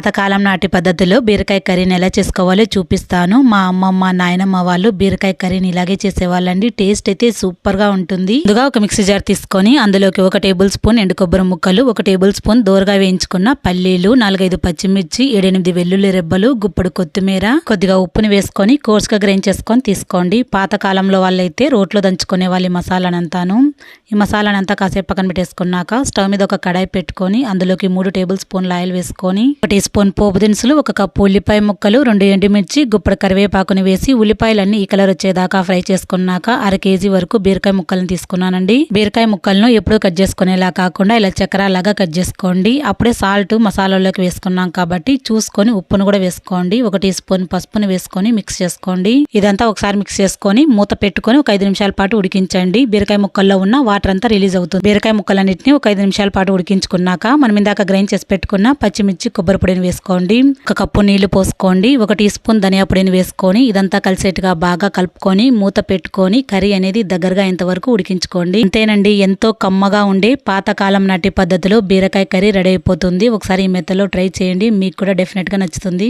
పాతకాలం నాటి పద్ధతిలో బీరకాయ కర్రీని ఎలా చేసుకోవాలో చూపిస్తాను. మా అమ్మమ్మ నాయనమ్మ వాళ్ళు బీరకాయ కర్రీని ఇలాగే చేసేవాళ్ళండి. టేస్ట్ అయితే సూపర్గా ఉంటుంది. ముందుగా ఒక మిక్సీ జార్ తీసుకొని అందులోకి ఒక టేబుల్ స్పూన్ ఎండు కొబ్బరి ముక్కలు ఒక టేబుల్ స్పూన్ దోరగా వేయించుకున్న పల్లీలు నాలుగైదు పచ్చిమిర్చి ఏడెనిమిది వెల్లుల్లి రెబ్బలు గుప్పడు కొత్తిమీర కొద్దిగా ఉప్పుని వేసుకొని కోర్స్గా గ్రైండ్ చేసుకొని తీసుకోండి. పాతకాలంలో వాళ్ళైతే రోట్లో దంచుకునే వాళ్ళు ఈ మసాలానంతాను. ఈ మసాలానంతా కాసేపు పక్కన పెట్టేసుకున్నాక స్టవ్ మీద ఒక కడాయి పెట్టుకొని అందులోకి మూడు టేబుల్ స్పూన్ల ఆయిల్ వేసుకొని ఒక టీ స్పూన్ పోపు దినుసులు ఒక కప్పు ఉల్లిపాయ ముక్కలు రెండు ఎండుమిర్చి గుప్పడి కరివేపాకుని వేసి ఉల్లిపాయలన్నీ ఈ కలర్ వచ్చేదాకా ఫ్రై చేసుకున్నాక అర కేజీ వరకు బీరకాయ ముక్కలను తీసుకున్నానండి. బీరకాయ ముక్కలను ఎప్పుడు కట్ చేసుకునేలా కాకుండా ఇలా చక్రాలాగా లాగా కట్ చేసుకోండి. అప్పుడే సాల్ట్ మసాలాలోకి వేసుకున్నాం కాబట్టి చూసుకొని ఉప్పును కూడా వేసుకోండి. ఒక టీ స్పూన్ పసుపుని వేసుకొని మిక్స్ చేసుకోండి. ఇదంతా ఒకసారి మిక్స్ చేసుకొని మూత పెట్టుకొని ఒక ఐదు నిమిషాల పాటు ఉడికించండి. బీరకాయ ముక్కల్లో ఉన్న వాటర్ అంతా రిలీజ్ అవుతుంది. బీరకాయ ముక్కలన్నింటినీ ఒక ఐదు నిమిషాల పాటు ఉడికించుకున్నాక మనం ఇందాక గ్రైండ్ చేసి పెట్టుకున్న పచ్చిమిర్చి కొబ్బరి పొడిని వేసుకోండి. ఒక కప్పు నీళ్ళు పోసుకోండి. ఒక టీ స్పూన్ ధనియా పొడిని వేసుకొని ఇదంతా కలిసేట్టుగా బాగా కలుపుకొని మూత పెట్టుకొని కర్రీ అనేది దగ్గరగా ఇంతవరకు ఉడికించుకోండి. అంతేనండి ఎంతో కమ్మగా ఉండే పాతకాలం నాటి పద్ధతిలో బీరకాయ కర్రీ రెడీ అయిపోతుంది. ఒకసారి ఈ మెత్తలో ట్రై చేయండి. మీకు కూడా డెఫినెట్గా నచ్చుతుంది.